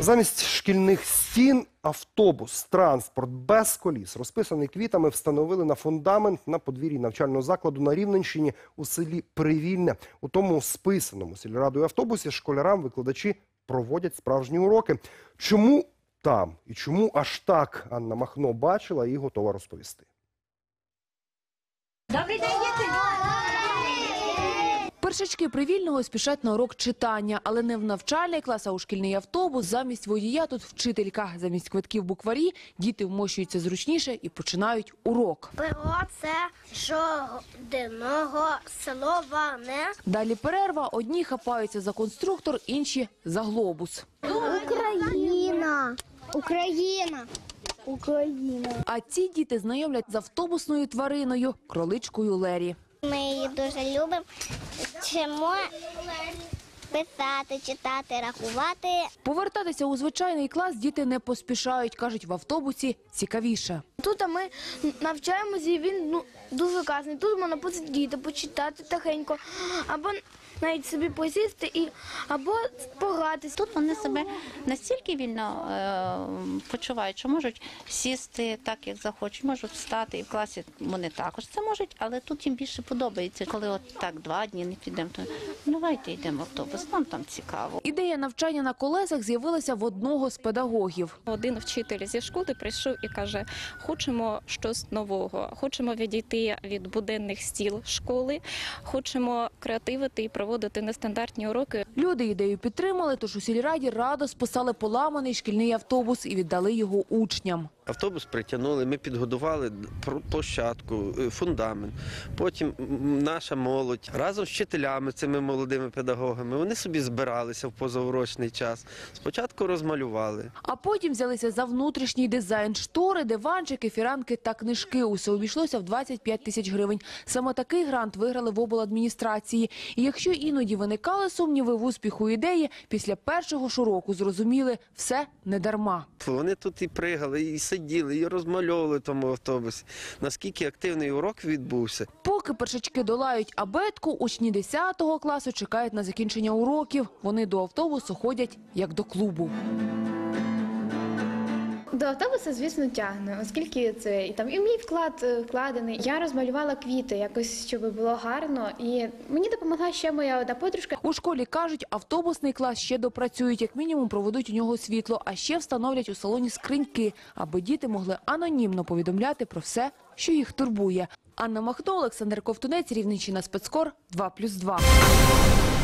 Замість шкільних стін автобус, транспорт без коліс, розписаний квітами, встановили на фундамент на подвір'ї навчального закладу на Рівненщині у селі Привільне. У тому списаному сільрадою автобусі школярам викладачі проводять справжні уроки. Чому там і чому аж так Анна Махно бачила і готова розповісти. Добрий день, діти! Першачки привільного спішать на урок читання, але не в навчальний клас, а у шкільний автобус. Замість водія тут вчителька. Замість квитків букварі діти вмощуються зручніше і починають урок. Перо це жодного слова не Далі перерва. Одні хапаються за конструктор, інші за глобус. Україна. Україна. Україна. А ці діти знайомлять з автобусною твариною кроличкою Лері. Ми її дуже любимо. Вчимо писати, читати, рахувати. Повертатися у звичайний клас діти не поспішають. кажуть, в автобусі цікавіше. Тут ми навчаємося, і він ну, дуже класний. Тут можна посидіти, почитати тихенько, або навіть собі посісти, і, або погратися. Тут вони себе настільки вільно е, почувають, що можуть сісти так, як захочуть, можуть встати, і в класі вони також це можуть, але тут їм більше подобається. Коли от так два дні не підемо, то «Ну, давайте йдемо в автобус, нам там цікаво. Ідея навчання на колесах з'явилася в одного з педагогів. Один вчитель зі школи прийшов і каже: хочемо щось нового, хочемо відійти від буденних стіл школи, хочемо креативити і проводити нестандартні уроки. Люди ідею підтримали, тож у сільраді радо списали поламаний шкільний автобус і віддали його учням. Автобус притягнули, ми підготували пр- площадку, е, фундамент. Потім наша молодь разом з вчителями, цими молодими педагогами, вони собі збиралися в позаурочний час. Спочатку розмалювали. А потім взялися за внутрішній дизайн штори, диванчики, фіранки та книжки. Усе обійшлося в 25 тисяч гривень. Саме такий грант виграли в обладміністрації. І якщо іноді виникали сумніви в успіху ідеї, після першого ж уроку зрозуміли – все не дарма. Вони тут і пригали, і сиділи, і розмальовували в тому автобусі. Наскільки активний урок відбувся. Поки першачки долають абетку, учні 10 класу чекають на закінчення уроків. Вони до автобусу ходять як до клубу. До автобуса, звісно, тягне, оскільки це і там і мій вклад е, вкладений. Я розмалювала квіти, якось щоб було гарно. І мені допомогла ще моя одна подружка. У школі кажуть, автобусний клас ще допрацюють, як мінімум проведуть у нього світло, а ще встановлять у салоні скриньки, аби діти могли анонімно повідомляти про все, що їх турбує. Анна Махно, Олександр Ковтунець, Рівненщина спецкор 2+,2.